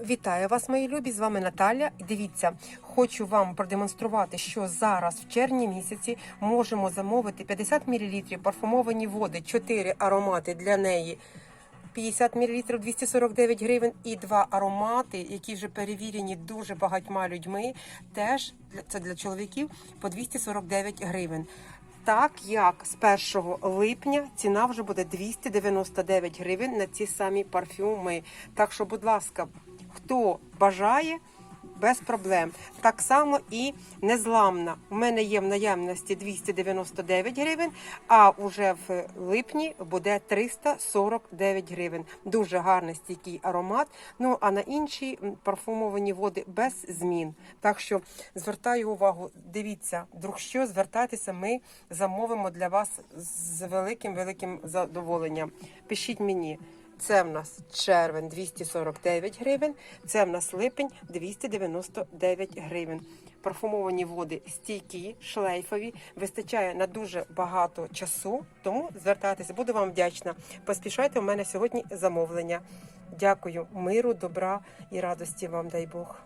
Вітаю вас, мої любі! З вами Наталя. Дивіться, хочу вам продемонструвати, що зараз в червні місяці можемо замовити 50 мл парфумовані води, 4 аромати для неї. 50 мл 249 гривень і два аромати, які вже перевірені дуже багатьма людьми. Теж це для чоловіків по 249 гривень. Так як з 1 липня ціна вже буде 299 гривень на ці самі парфюми. Так що, будь ласка, хто бажає, без проблем. Так само і незламна. У мене є в наявності 299 гривень, а уже в липні буде 349 гривень. Дуже гарний стійкий аромат. Ну а на інші парфумовані води без змін. Так що звертаю увагу, дивіться, вдруг що звертайтеся, ми замовимо для вас з великим великим задоволенням. Пишіть мені. Це в нас червень 249 гривень, це в нас липень 299 гривень. Парфумовані води стійкі, шлейфові, вистачає на дуже багато часу, тому звертайтеся, буду вам вдячна. Поспішайте у мене сьогодні замовлення. Дякую, миру, добра і радості вам, дай Бог.